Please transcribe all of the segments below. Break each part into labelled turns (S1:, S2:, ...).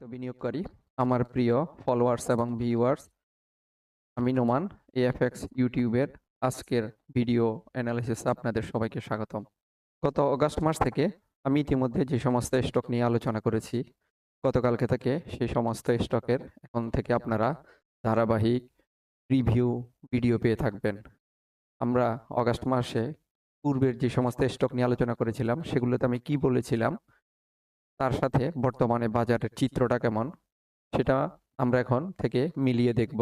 S1: তো বিনিয়োগকারী আমার প্রিয় ফলোয়ার্স এবং ভিউয়ার্স আমি নোমান এএফএক্স ইউটিউবের আজকের ভিডিও অ্যানালিসিস আপনাদের সবাইকে স্বাগতম। গত অগাস্ট মাস থেকে আমি ইতিমধ্যে যে সমস্ত স্টক নিয়ে আলোচনা করেছি, গতকালকে থেকে সেই সমস্ত স্টকের এখন থেকে আপনারা ধারাবাহিক রিভিউ ভিডিও পেয়ে থাকবেন। আমরা অগাস্ট মাসে পূর্বের যে সমস্ত স্টক নিয়ে আলোচনা করেছিলাম, সেগুলোতে আমি কি বলেছিলাম তার সাথে বর্তমানে বাজারের চিত্রটা কেমন, সেটা আমরা এখন থেকে মিলিয়ে দেখব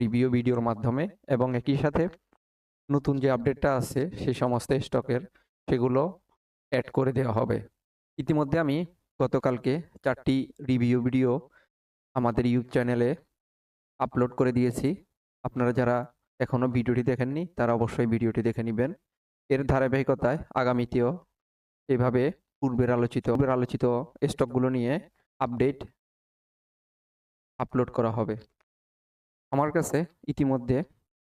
S1: রিভিউ ভিডিওর মাধ্যমে এবং একই সাথে নতুন যে আপডেটটা আছে সেই সমস্ত স্টকের সেগুলো অ্যাড করে দেওয়া হবে। ইতিমধ্যে আমি গতকালকে চারটি রিভিউ ভিডিও আমাদের ইউটিউব চ্যানেলে আপলোড করে দিয়েছি। আপনারা যারা এখনও ভিডিওটি দেখেননি, তারা অবশ্যই ভিডিওটি দেখে নেবেন। এর ধারাবাহিকতায় আগামীতেও এভাবে পূর্বের আলোচিত আলোচিত স্টকগুলো নিয়ে আপডেট আপলোড করা হবে। আমার কাছে ইতিমধ্যে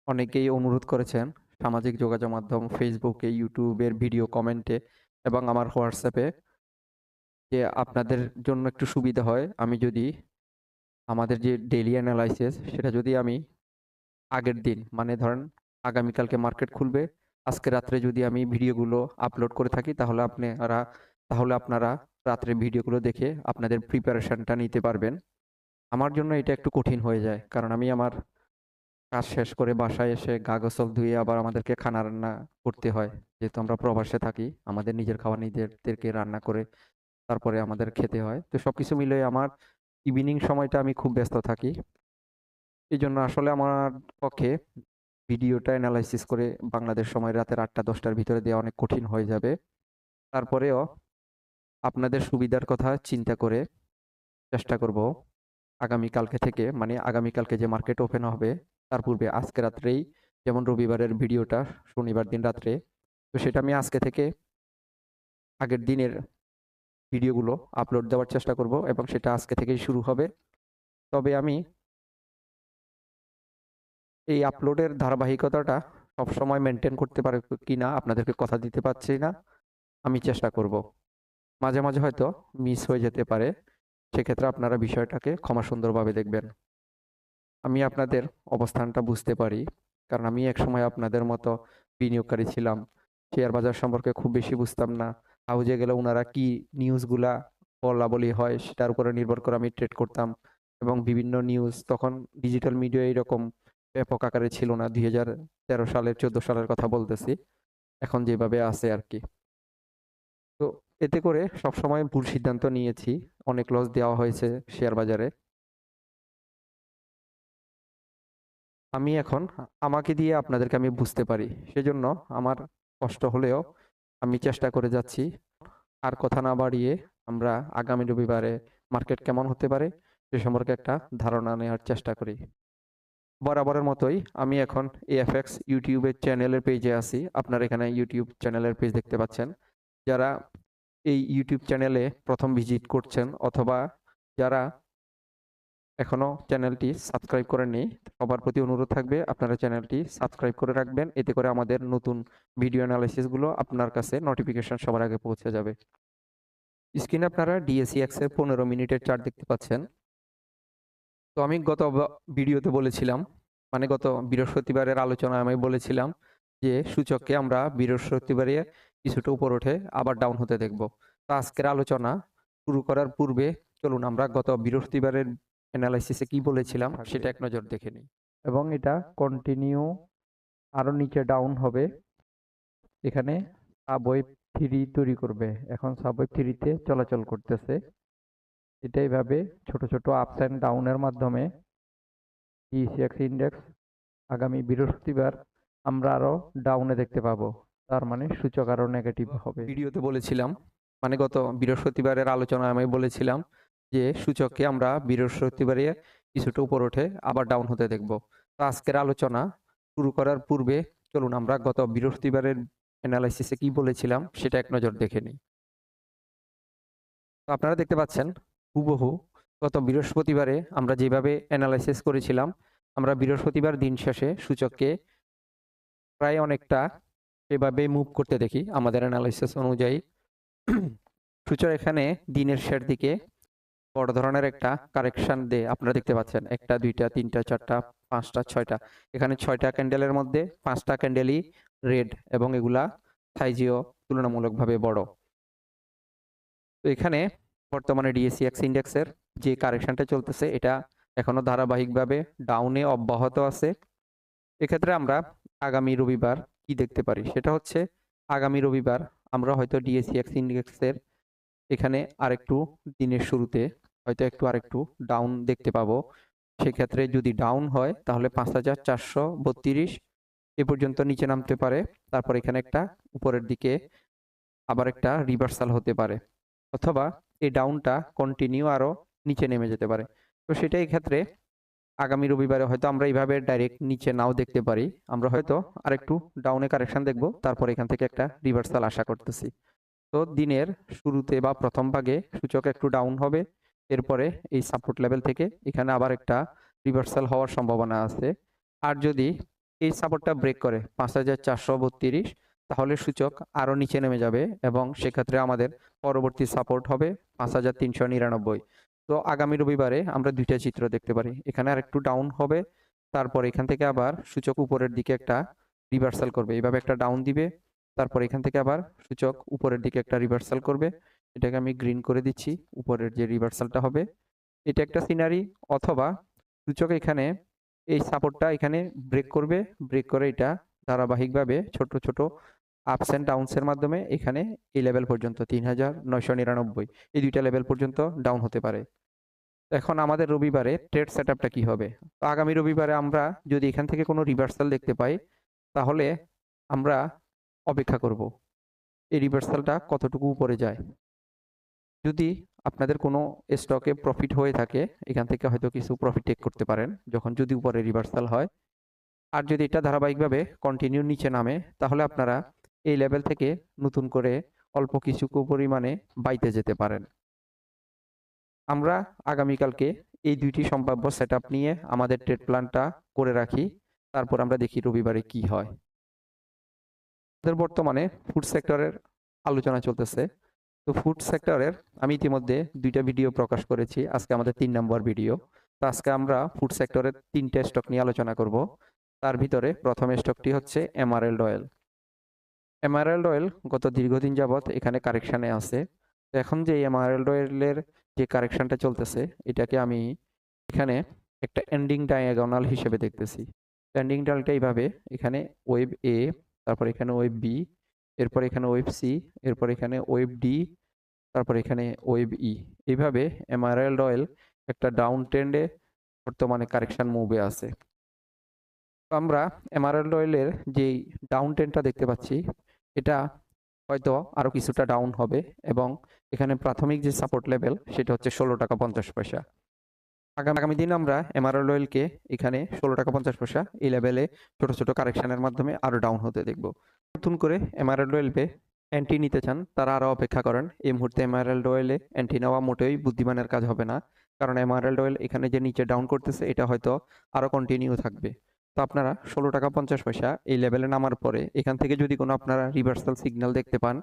S1: অনেকেই অনুরোধ করেছেন সামাজিক যোগাযোগ মাধ্যম ফেসবুকে ইউটিউবের ভিডিও কমেন্টে এবং আমার হোয়াটসঅ্যাপে যে আপনাদের জন্য একটু সুবিধা হয়, আমি যদি আমাদের যে ডেইলি অ্যানালাইসিস সেটা যদি আমি আগের দিন মানে ধরেন আগামীকালকে মার্কেট খুলবে, আজকে রাত্রে যদি আমি ভিডিওগুলো আপলোড করে থাকি, তাহলে আপনারা তাহলে আপনারা রাত্রে ভিডিওগুলো দেখে আপনাদের প্রিপারেশনটা নিতে পারবেন। আমার জন্য এটা একটু কঠিন হয়ে যায়, কারণ আমি আমার কাজ শেষ করে বাসায় এসে গা গোসল ধুয়ে আবার আমাদেরকে খানা রান্না করতে হয়। যেহেতু আমরা প্রবাসে থাকি, আমাদের নিজের খাবার নিজেদেরকে রান্না করে তারপরে আমাদের খেতে হয়। তো সব কিছু মিলে আমার ইভিনিং সময়টা আমি খুব ব্যস্ত থাকি। এই জন্য আসলে আমার পক্ষে ভিডিওটা অ্যানালাইসিস করে বাংলাদেশ সময় রাতের আটটা, দশটার ভিতরে দেওয়া অনেক কঠিন হয়ে যাবে। তারপরেও আপনাদের সুবিধার কথা চিন্তা করে চেষ্টা করব আগামীকালকে থেকে মানে আগামীকালকে যে মার্কেট ওপেন হবে, তার পূর্বে আজকে রাত্রেই, যেমন রবিবারের ভিডিওটা, শনিবার দিন রাত্রে, তো সেটা আমি আজকে থেকে আগের দিনের ভিডিওগুলো আপলোড দেওয়ার চেষ্টা করব এবং সেটা আজকে থেকেই শুরু হবে। তবে আমি এই আপলোডের ধারাবাহিকতাটা সবসময় মেনটেন করতে পারে কি না আপনাদেরকে কথা দিতে পারছি না, আমি চেষ্টা করব। মাঝে মাঝে হয়তো মিস হয়ে যেতে পারে। সেক্ষেত্রে আপনারা বিষয়টাকে ক্ষমা সুন্দরভাবে দেখবেন। আমি আপনাদের অবস্থানটা বুঝতে পারি। কারণ আমি একসময় আপনাদের মতো বিনিয়োগকারী ছিলাম। শেয়ার বাজার সম্পর্কে খুব বেশি বুঝতাম না। হাউজে গেলে ওনারা কি নিউজগুলা বলা বলি হয় সেটার উপরে নির্ভর করে আমি ট্রেড করতাম। এবং বিভিন্ন নিউজ তখন ডিজিটাল মিডিয়া এরকম ব্যাপক আকারে ছিল না। দুই হাজার তেরো সালের, চোদ্দ সালের কথা বলতেছি। এখন যেভাবে আছে আর কি। তো এতে করে সবসময় ভুল সিদ্ধান্ত নিয়েছি। অনেক লস দেওয়া হয়েছে শেয়ার বাজারে। আমি এখন আমাকে দিয়ে আপনাদেরকে আমি বুঝতে পারি। সেজন্য আমার কষ্ট হলেও আমি চেষ্টা করে যাচ্ছি। আর কথা না বাড়িয়ে আমরা আগামী রবিবারে মার্কেট কেমন হতে পারে সে সম্পর্কে একটা ধারণা নেওয়ার চেষ্টা করি। বরাবরের মতোই আমি এখন এএফএক্স ইউটিউবের চ্যানেলের পেজে আছি। আপনারা এখানে ইউটিউব চ্যানেলের পেজ দেখতে পাচ্ছেন। যারা এই ইউটিউব চ্যানেলে প্রথম ভিজিট করছেন অথবা যারা এখনও চ্যানেলটি সাবস্ক্রাইব করেননি, সবার প্রতি অনুরোধ থাকবে আপনারা চ্যানেলটি সাবস্ক্রাইব করে রাখবেন। এতে করে আমাদের নতুন ভিডিও অ্যানালাইসিসগুলো আপনার কাছে নোটিফিকেশন সবার আগে পৌঁছে যাবে। স্ক্রিনে আপনারা ডিএসিএক্স এর পনেরো মিনিটের চার্ট দেখতে পাচ্ছেন। তো আমি গত ভিডিওতে বলেছিলাম মানে গত বৃহস্পতিবারের আলোচনায় আমি বলেছিলাম যে সূচককে আমরা বৃহস্পতিবারে কিছুটা উপর ওঠে আবার ডাউন হতে দেখব। তো আজকের আলোচনা শুরু করার পূর্বে চলুন আমরা গত বৃহস্পতিবারের অ্যানালাইসিসে কি বলেছিলাম সেটা এক নজর দেখে নিই। এবং এটা কন্টিনিউ আরও নিচে ডাউন হবে। এখানে সাবওয়ে থ্রি তৈরি করবে। এখন সাবওয়ে থ্রিতে চলাচল করতেছে। এটা এইভাবে ছোট ছোট আপস অ্যান্ড ডাউনের মাধ্যমে ইসিএক্স ইন্ডেক্স আগামী বৃহস্পতিবার আমরা আরও ডাউনে দেখতে পাবো। তার মানে সূচক আরও নেগেটিভ হবে। ভিডিওতে বলেছিলাম মানে গত বৃহস্পতিবারের আলোচনায় আমি বলেছিলাম যে সূচককে আমরা বৃহস্পতিবারে কিছুটা উপর ওঠে আবার ডাউন হতে দেখব। তো আজকের আলোচনা শুরু করার পূর্বে চলুন আমরা গত বৃহস্পতিবারের অ্যানালাইসিসে কি বলেছিলাম সেটা এক নজর দেখে নিই। তো আপনারা দেখতে পাচ্ছেন হুবহু গত বৃহস্পতিবারে আমরা যেভাবে অ্যানালাইসিস করেছিলাম আমরা বৃহস্পতিবার দিন শেষে সূচককে প্রায় অনেকটা সেভাবে মুভ করতে দেখি আমাদের অ্যানালাইসিস অনুযায়ী। সূচক এখানে দিনের শেষ দিকে বড় ধরনের একটা কারেকশন দে আপনারা দেখতে পাচ্ছেন। একটা, দুইটা, তিনটা, চারটা, পাঁচটা, ছয়টা। এখানে ছয়টা ক্যান্ডেলের মধ্যে পাঁচটা ক্যান্ডেলই রেড এবং এগুলা সাইজেও তুলনামূলকভাবে বড়। তো এখানে বর্তমানে ডিএসিএক্স ইন্ডেক্সের যে কারেকশনটা চলতেছে, এটা এখনও ধারাবাহিকভাবে ডাউনে অব্যাহত আছে। এক্ষেত্রে আমরা আগামী রবিবার কি দেখতে পারি? সেটা হচ্ছে আগামী রবিবার আমরা হয়তো ডিএসিএক্স ইন্ডেক্সের এখানে আরেকটু দিনের শুরুতে হয়তো একটু আরেকটু ডাউন দেখতে পাবো। সেক্ষেত্রে যদি ডাউন হয় তাহলে পাঁচ হাজার চারশো বত্রিশ এ পর্যন্ত নিচে নামতে পারে। তারপর এখানে একটা উপরের দিকে আবার একটা রিভার্সাল হতে পারে। অথবা এই ডাউনটা কন্টিনিউ আরও নিচে নেমে যেতে পারে। তো সেটাই ক্ষেত্রে আগামী রবিবারে হয়তো আমরা এইভাবে ডাইরেক্ট নিচে নাও দেখতে পারি। আমরা হয়তো আরেকটু ডাউনে কারেকশন দেখব, তারপর এখান থেকে একটা রিভার্সাল আশা করতেছি। তো দিনের শুরুতে বা প্রথম ভাগে সূচক একটু ডাউন হবে, এরপরে এই সাপোর্ট লেভেল থেকে এখানে আবার একটা রিভার্সাল হওয়ার সম্ভাবনা আছে। আর যদি এই সাপোর্টটা ব্রেক করে পাঁচ হাজার চারশো বত্রিশ, তাহলে সূচক আরও নিচে নেমে যাবে এবং সেক্ষেত্রে আমাদের পরবর্তী সাপোর্ট হবে পাঁচ হাজার তিনশো নিরানব্বই। তো আগামী রবিবারে আমরা দুইটা চিত্র দেখতে পারি। এখানে আর একটু ডাউন হবে, তারপর এখান থেকে আবার সূচক উপরের দিকে একটা রিভার্সাল করবে। এইভাবে একটা ডাউন দিবে, তারপর এখান থেকে আবার সূচক উপরের দিকে একটা রিভার্সাল করবে। এটাকে আমি গ্রিন করে দিচ্ছি, উপরের যে রিভার্সালটা হবে। এটা একটা সিনারি অথবা সূচক এখানে এই সাপোর্টটা এখানে ব্রেক করবে। ব্রেক করে এটা ধারাবাহিকভাবে ছোট ছোট আপস অ্যান্ড ডাউনসের মাধ্যমে এখানে এই লেভেল পর্যন্ত তিন হাজার নয়শো নিরানব্বই। এই দুইটা লেভেল পর্যন্ত ডাউন হতে পারে। এখন আমাদের রবিবারে ট্রেড সেট আপটা কী হবে? তো আগামী রবিবারে আমরা যদি এখান থেকে কোনো রিভার্সাল দেখতে পাই, তাহলে আমরা অপেক্ষা করব। এই রিভার্সালটা কতটুকু উপরে যায়? যদি আপনাদের কোনো স্টকে প্রফিট হয়ে থাকে, এখান থেকে হয়তো কিছু প্রফিট টেক করতে পারেন, যখন যদি উপরে রিভার্সাল হয়। আর যদি এটা ধারাবাহিকভাবে কন্টিনিউ নিচে নামে, তাহলে আপনারা এই লেভেল থেকে নতুন করে অল্প কিছু পরিমাণে বাইতে যেতে পারেন। আমরা আগামীকালকে এই দুইটি সম্ভাব্য সেট নিয়ে আমাদের ট্রেড প্ল্যানটা করে রাখি, তারপর আমরা দেখি রবিবারে কি হয়। আমাদের বর্তমানে ফুড সেক্টরের আলোচনা চলতেছে। তো ফুড সেক্টরের আমি ইতিমধ্যে দুইটা ভিডিও প্রকাশ করেছি, আজকে আমাদের তিন নম্বর ভিডিও তো আজকে আমরা ফুড সেক্টরের তিনটে স্টক নিয়ে আলোচনা করব। তার ভিতরে প্রথম স্টকটি হচ্ছে এমারেল্ড অয়েল এমারেল্ড অয়েল গত দীর্ঘদিন যাবৎ এখানে কারেকশানে আছে। তো এখন যে এমারেল্ড অয়েলের যে কারেকশানটা চলতেছে, এটাকে আমি এখানে একটা এন্ডিং ডায়াগোনাল হিসেবে দেখতেছি। এন্ডিং ডালটা এইভাবে, এখানে ওয়েব এ তারপর এখানে ওয়েব বি এরপর এখানে ওয়েব সি এরপর এখানে ওয়েব ডি তারপর এখানে ওয়েব ই এইভাবে এমারেল্ড অয়েল একটা ডাউন ট্রেন্ডে বর্তমানে কারেকশন মুভে আছে। আমরা এমারেল্ড অয়েলের যেই ডাউন ট্রেন্ডটা দেখতে পাচ্ছি এটা হয়তো আরও কিছুটা ডাউন হবে এবং এখানে প্রাথমিক যে সাপোর্ট লেভেল সেটা হচ্ছে ষোলো টাকা পঞ্চাশ পয়সা। আগামী আগামী দিন আমরা এমআরএল অয়েলকে এখানে ষোলো টাকা পঞ্চাশ পয়সা এই লেভেলে ছোট ছোট কারেকশানের মাধ্যমে আরও ডাউন হতে দেখব। নতুন করে এমআরএল অয়েলকে অ্যান্টি নিতে চান, তারা আরও অপেক্ষা করেন। এই মুহূর্তে এমআরএল অয়েলে অ্যান্টি নেওয়া মোটেই বুদ্ধিমানের কাজ হবে না। কারণ এমআরএল অয়েল এখানে যে নিচে ডাউন করতেছে, এটা হয়তো আরও কন্টিনিউ থাকবে। তো আপনারা ষোলো টাকা পঞ্চাশ পয়সা এই লেভেলে নামার পরে এখান থেকে যদি কোনো আপনারা রিভার্সাল সিগন্যাল দেখতে পান,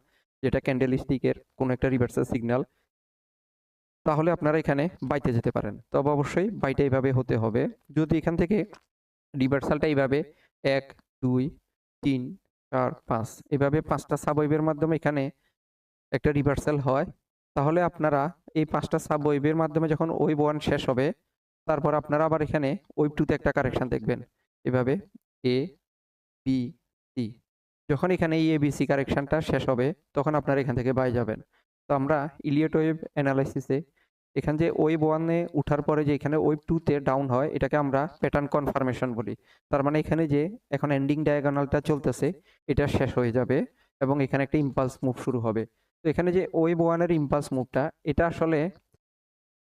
S1: যেটা ক্যান্ডেল স্টিকের কোনো একটা রিভার্সাল সিগন্যাল তাহলে আপনারা এখানে বাইতে যেতে পারেন। তবে অবশ্যই বাইটা এইভাবে হতে হবে। যদি এখান থেকে রিভার্সালটা এইভাবে এক, দুই, তিন, চার, পাঁচ, এভাবে পাঁচটা সাবওয়েভের মাধ্যমে এখানে একটা রিভার্সাল হয়, তাহলে আপনারা এই পাঁচটা সাবওয়েভের মাধ্যমে যখন ওয়েব ওয়ান শেষ হবে, তারপর আপনারা আবার এখানে ওয়েব টুতে একটা কারেকশন দেখবেন। এভাবে এ বি সি যখন এখানে এই এবিসি কারেকশনটা শেষ হবে, তখন আপনারা এখান থেকে বাই যাবেন। তো আমরা ইলিয়েট ওয়েব অ্যানালাইসিসে এখান যে ওয়েব ওয়ানে উঠার পরে যে এখানে ওয়েব টুতে ডাউন হয়, এটাকে আমরা প্যাটার্ন কনফার্মেশন বলি। তার মানে এখানে যে এখন এন্ডিং ডায়াগোনালটা চলতেছে, এটা শেষ হয়ে যাবে এবং এখানে একটা ইম্পালস মুভ শুরু হবে। তো এখানে যে ওয়েব ওয়ানের ইম্পালস মুভটা এটা আসলে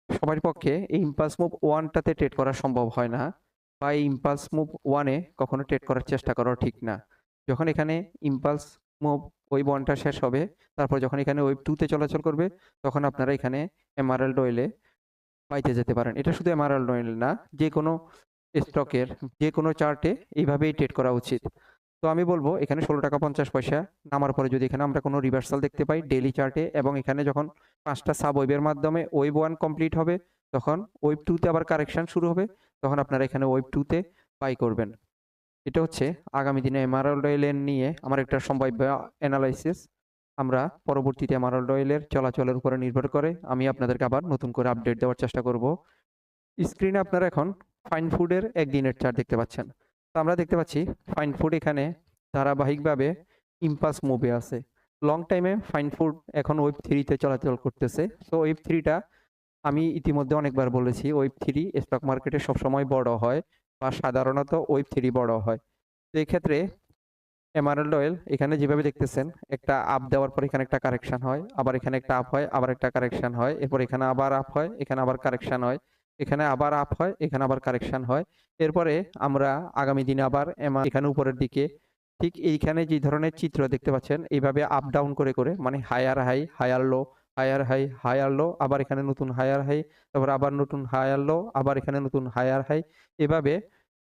S1: সবার পক্ষে এই ইম্পালস মুভ ওয়ানটাতে ট্রেড করা সম্ভব হয় না। বা ইম্পালস মুভ ওয়ানে কখনো ট্রেড করার চেষ্টা করা ঠিক না। যখন এখানে ইম্পালস মুভ ওই ওয়ানটা শেষ হবে, তারপর যখন এখানে ওয়েব টুতে চলাচল করবে, তখন আপনারা এখানে এমআরএল অয়েলে পাইতে যেতে পারেন। এটা শুধু এমআরএল অয়েল না, যে কোনো স্টকের যে কোনো চার্টে এইভাবেই ট্রেড করা উচিত। তো আমি বলব, এখানে ষোলো টাকা পঞ্চাশ পয়সা, নামার পরে যদি এখানে আমরা কোনো রিভার্সাল দেখতে পাই ডেইলি চার্টে এবং এখানে যখন পাঁচটা সাব ওয়েবের মাধ্যমে ওয়েব ওয়ান কমপ্লিট হবে তখন ওয়েব টুতে আবার কারেকশন শুরু হবে। তখন আপনারা এখানে ওয়েব টুতে বাই করবেন। এটা হচ্ছে আগামী দিনে এমারাল্ড অয়েলের নিয়ে আমার একটা সম্ভাব্য অ্যানালাইসিস আমরা পরবর্তীতে এমারাল্ড অয়েলের চলাচলের উপরে নির্ভর করে আমি আপনাদেরকে আবার নতুন করে আপডেট দেওয়ার চেষ্টা করব। স্ক্রিনে আপনারা এখন ফাইন ফুডের একদিনের চার্ট দেখতে পাচ্ছেন। তো আমরা দেখতে পাচ্ছি ফাইন ফুড এখানে ধারাবাহিকভাবে ইম্পাস মুভে আছে। লং টাইমে ফাইন ফুড এখন ওয়েব থ্রিতে চলাচল করতেছে। তো ওয়েব থ্রিটা আমি ইতিমধ্যে অনেকবার বলেছি ওয়েব থ্রি স্টক মার্কেটে সবসময় বড় হয় বা সাধারণত ওয়েব থ্রি বড় হয়। তো এক্ষেত্রে এমারেল্ড অয়েল এখানে যেভাবে দেখতেছেন, একটা আপ দেওয়ার পর এখানে একটা কারেকশন হয়, আবার এখানে একটা আপ হয়, আবার একটা কারেকশন হয়, এরপর এখানে আবার আপ হয়, এখানে আবার কারেকশন হয়, এখানে আবার আপ হয়, এখানে আবার কারেকশন হয়। এরপরে আমরা আগামী দিনে আবার এখানে উপরের দিকে, ঠিক এইখানে যে ধরনের চিত্র দেখতে পাচ্ছেন, এইভাবে আপ ডাউন করে করে মানে higher high higher low higher high higher low আবার এখানে নতুন হায়ার হাই তারপর আবার নতুন হায়ার লো আবার এখানে নতুন হায়ার হাই এভাবে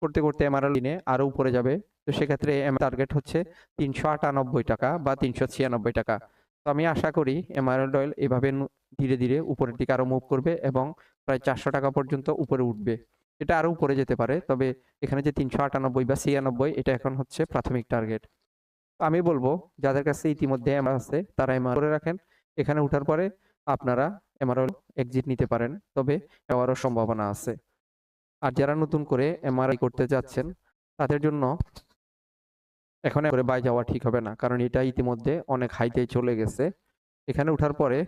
S1: করতে করতে এমআরএল দিনে আরও উপরে যাবে। তো সেক্ষেত্রে এম টার্গেট হচ্ছে তিনশো আটানব্বই টাকা বা তিনশো ছিয়ানব্বই টাকা। তো আমি আশা করি এমআরএল অয়েল এভাবে ধীরে ধীরে উপরের দিকে আরও মুভ করবে এবং প্রায় চারশো টাকা পর্যন্ত উপরে উঠবে। এটা আরও উপরে যেতে পারে, তবে এখানে যে তিনশো আটানব্বই বা ছিয়ানব্বই, এটা এখন হচ্ছে প্রাথমিক টার্গেট আমি বলব, যাদের কাছে ইতিমধ্যে এমআর আছে, তারা এমআর করে রাখেন। এখানে উঠার পরে আপনারা এমআরএল এক্সিট নিতে পারেন। তবে এবারও সম্ভাবনা আছে। আর যারা নতুন করে এমআরআই করতে যাচ্ছেন, তাদের জন্য এখন করে বাই যাওয়া ঠিক হবে না। কারণ এটা ইতিমধ্যে অনেক হাইতে চলে গেছে। এখানে উঠার পরে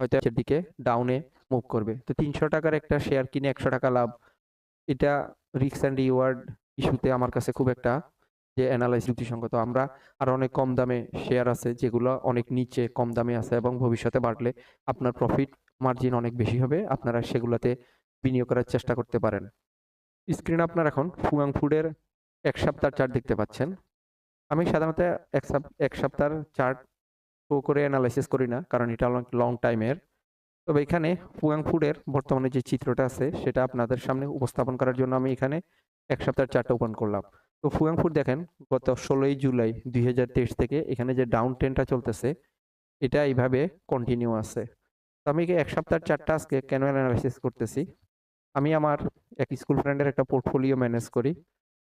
S1: হয়তো দিকে ডাউনে মুভ করবে। তো তিনশো টাকার একটা শেয়ার কিনে একশো টাকা লাভ, এটা রিক্স অ্যান্ড রিওয়ার্ড ইস্যুতে আমার কাছে খুব একটা যে অ্যানালাইস যুক্তিসঙ্গত আমরা আর অনেক কম দামে শেয়ার আছে, যেগুলো অনেক নিচে কম দামে আছে এবং ভবিষ্যতে বাড়লে আপনার প্রফিট মার্জিন অনেক বেশি হবে, আপনারা সেগুলোতে বিনিয়োগ করার চেষ্টা করতে পারেন। স্ক্রিনে আপনার এখন ফুয়াং ফুডের এক সপ্তাহ চার্ট দেখতে পাচ্ছেন। আমি সাধারণত এক এক সপ্তাহের চার্ট শো করে অ্যানালাইসিস করি না, কারণ এটা অনেক লং টাইমের তবে এখানে ফুয়াং ফুডের বর্তমানে যে চিত্রটা আছে, সেটা আপনাদের সামনে উপস্থাপন করার জন্য আমি এখানে এক সপ্তাহের চার্টটা ওপেন করলাম। তো ফুয়াং ফুড দেখেন, গত ষোলোই জুলাই দুই হাজার তেইশ থেকে এখানে যে ডাউন ট্রেনটা চলতেছে, এটা এইভাবে কন্টিনিউ আছে। তো আমি এক সপ্তাহের চারটা আজকে কেন অ্যানালাইসিস করতেছি, আমি আমার এক স্কুল ফ্রেন্ডের একটা পোর্টফোলিও ম্যানেজ করি।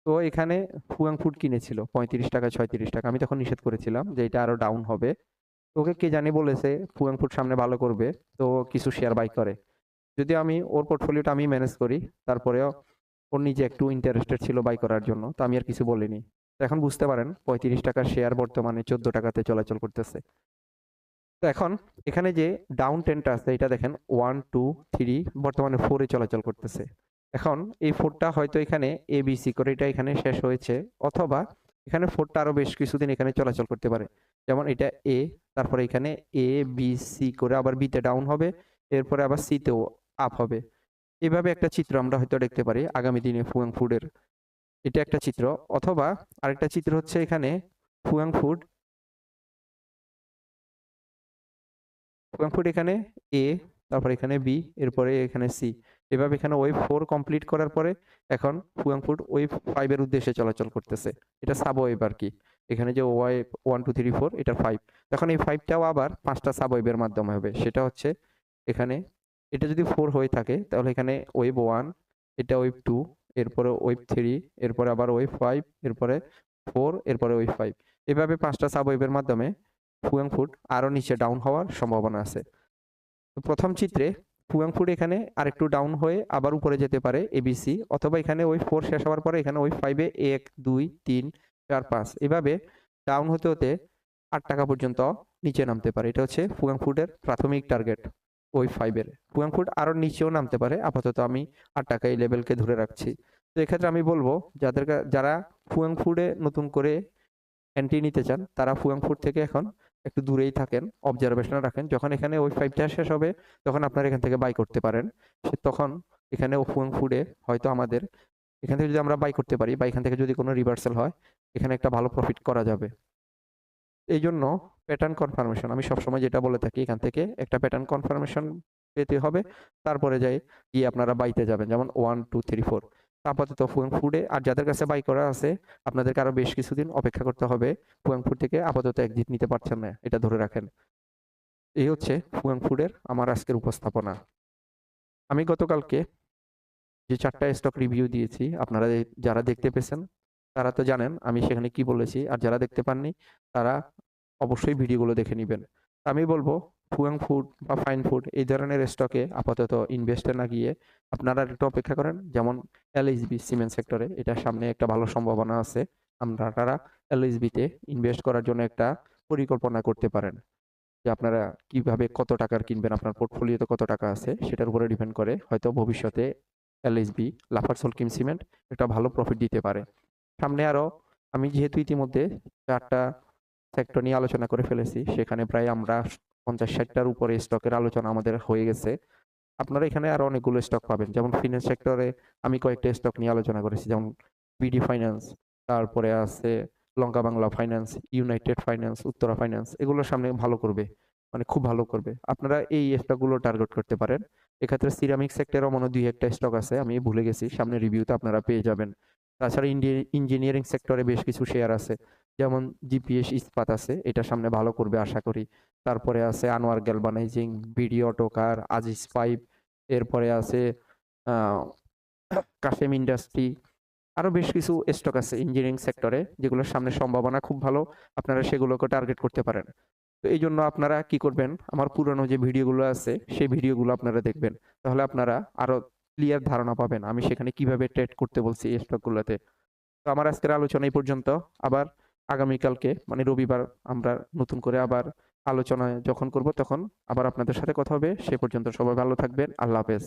S1: তো এখানে ফুয়াং ফুড কিনেছিল, পঁয়ত্রিশ টাকা, ছয়ত্রিশ টাকা, আমি তখন নিষেধ করেছিলাম যে এটা আরও ডাউন হবে। তো ওকে কে জানি বলেছে ফুয়াং ফুড সামনে ভালো করবে, তো কিছু শেয়ার বাই করে। যদি আমি ওর পোর্টফোলিওটা আমি ম্যানেজ করি, তারপরেও ওর নিজে একটু ইন্টারেস্টেড ছিল বাই করার জন্য, তো আমি আর কিছু বলিনি। তো এখন বুঝতে পারেন, পঁয়ত্রিশ টাকার শেয়ার বর্তমানে চোদ্দ টাকাতে চলাচল করতেছে। তো এখন এখানে যে ডাউন টেনটা আছে, এটা দেখেন ওয়ান টু থ্রি বর্তমানে ফোরে চলাচল করতেছে। এখন এই ফোরটা হয়তো এখানে এ বি সি করে এটা এখানে শেষ হয়েছে, অথবা এখানে ফোরটা আরও বেশ কিছুদিন এখানে চলাচল করতে পারে। যেমন এটা এ তারপরে এখানে এ বি সি করে আবার বিতে ডাউন হবে, এরপরে আবার সিতেও আপ হবে। এভাবে একটা চিত্র আমরা হয়তো দেখতে পারি আগামী দিনে ফুয়াং ফুডের। এটা একটা চিত্র, অথবা আরেকটা চিত্র হচ্ছে এখানে ফুয়াং ফুড। ফুয়াং ফুড এখানে এ তারপর এখানে বি এরপরে এখানে সি এভাবে এখানে ওয়েভ ফোর কমপ্লিট করার পরে এখন ফুয়াং ফুড ওয়েভ ফাইভের উদ্দেশ্যে চলাচল করতেছে। এটা সাব ওয়েভ আর কি এখানে যে Y one two three four এটা ফাইভ এখন এই ফাইভটাও আবার পাঁচটা সাব ওয়েভের মাধ্যমে হবে। সেটা হচ্ছে এখানে এটা যদি ফোর হয়ে থাকে, তাহলে এখানে ওয়েব ওয়ান এটা ওয়েব টু এরপরে ওয়েব থ্রি এরপরে আবার ওয়েব ফাইভ এরপরে ফোর এরপরে ওয়েব ফাইভ এভাবে পাঁচটা সাব ওয়েভের মাধ্যমে ফুয়াং ফুড আরও নিচে ডাউন হওয়ার সম্ভাবনা আছে। তো প্রথম চিত্রে ফুয়াং ফুড এখানে আরেকটু ডাউন হয়ে আবার উপরে যেতে পারে এবিসি অথবা এখানে ওই ফোর শেষ হওয়ার পরে এখানে ওই ফাইভে এক, দুই, তিন, চার, পাঁচ। এভাবে ডাউন হতে হতে আট টাকা পর্যন্ত নিচে নামতে পারে। এটা হচ্ছে ফুয়াং ফুডের প্রাথমিক টার্গেট ওই ফাইভের ফুয়াং ফুড আরও নিচেও নামতে পারে, আপাতত আমি আট টাকা এই লেভেলকে ধরে রাখছি। তো এক্ষেত্রে আমি বলব, যাদের যারা ফুয়াং ফুডে নতুন করে এন্ট্রি নিতে চান, তারা ফুয়াং ফুড থেকে এখন একটু দূরেই থাকেন অবজারভেশন রাখেন। যখন এখানে ওই ফাইভটা শেষ হবে, তখন আপনারা এখান থেকে বাই করতে পারেন। সে তখন এখানে ফুয়াং ফুডে হয়তো আমাদের, এখান থেকে যদি আমরা বাই করতে পারি বা এখান থেকে যদি কোনো রিভার্সাল হয়, এখানে একটা ভালো প্রফিট করা যাবে। এই জন্য প্যাটার্ন কনফার্মেশন আমি সবসময় যেটা বলে থাকি এখান থেকে একটা প্যাটার্ন কনফার্মেশন পেতে হবে। তারপরে যাই, গিয়ে আপনারা বাইতে যাবেন, যেমন ওয়ান টু থ্রি ফোর আপাতত ফুডে আর যাদের কাছে বাই করা আছে, আপনাদেরকে আরও বেশ কিছুদিন অপেক্ষা করতে হবে ফুড থেকে, আপাতত এক্সিট নিতে পারছেন না, এটা ধরে রাখেন। এই হচ্ছে ফুডের আমার আজকের উপস্থাপনা। আমি গতকালকে যে চারটা স্টক রিভিউ দিয়েছি, আপনারা যারা দেখতে পেয়েছেন তারা তো জানেন আমি সেখানে কি বলেছি। আর যারা দেখতে পাননি, তারা অবশ্যই ভিডিওগুলো দেখে নেবেন। আমি বলব, ফুয়াং ফুড বা ফাইন ফুড এই ধরনের স্টকে আপাতত ইনভেস্টে না গিয়ে আপনারা একটু অপেক্ষা করেন। যেমন এলএইচবি সিমেন্ট সেক্টরে এটা সামনে একটা ভালো সম্ভাবনা আছে। আমরা তারা এলএইচবিতে ইনভেস্ট করার জন্য একটা পরিকল্পনা করতে পারেন। যে আপনারা কীভাবে কত টাকার কিনবেন, আপনার পোর্টফোলিওতে কত টাকা আছে, সেটার উপরে ডিপেন্ড করে হয়তো ভবিষ্যতে এলএইচবি লাফার কিম সিমেন্ট একটা ভালো প্রফিট দিতে পারে। সামনে আরও আমি যেহেতু ইতিমধ্যে চারটা সেক্টর নিয়ে আলোচনা করে ফেলেছি, সেখানে প্রায় আমরা পঞ্চাশ ষাটটার উপরে স্টকের আলোচনা আমাদের হয়ে গেছে। আপনারা এখানে আরও অনেকগুলো স্টক পাবেন, যেমন ফিনান্স সেক্টরে আমি কয়েকটা স্টক নিয়ে আলোচনা করেছি, যেমন বিডি ফাইন্যান্স তারপরে আছে Lanka Bangla finance United finance Uttara finance এগুলোর সামনে ভালো করবে মানে খুব ভালো করবে। আপনারা এই স্টকগুলো টার্গেট করতে পারেন। এক্ষেত্রে সিরামিক সেক্টরও মনে দুই একটা স্টক আছে, আমি ভুলে গেছি, সামনে রিভিউতে আপনারা পেয়ে যাবেন। তাছাড়া ইঞ্জিনিয়ারিং সেক্টরে বেশ কিছু শেয়ার আছে। যেমন জিপিএস ইস্পাত আছে, এটা সামনে ভালো করবে আশা করি। তারপরে আছে Anwar galvanising BD autocar Aziz pipe, এরপরে আছে কাশেম ইন্ডাস্ট্রি আরও বেশ কিছু স্টক আছে ইঞ্জিনিয়ারিং সেক্টরে যেগুলোর সামনে সম্ভাবনা খুব ভালো, আপনারা সেগুলোকে টার্গেট করতে পারেন। তো এই জন্য আপনারা কি করবেন, আমার পুরনো যে ভিডিওগুলো আছে, সেই ভিডিওগুলো আপনারা দেখবেন। তাহলে আপনারা আরও ক্লিয়ার ধারণা পাবেন আমি সেখানে কীভাবে ট্রেড করতে বলছি এই স্টকগুলোতে তো আমার আজকের আলোচনা এই পর্যন্ত। আবার আগামীকালকে মানে রবিবার আমরা নতুন করে আবার আলোচনা যখন করব তখন আবার আপনাদের সাথে কথা হবে। সে পর্যন্ত সবাই ভালো থাকবেন। আল্লাহ হাফেজ।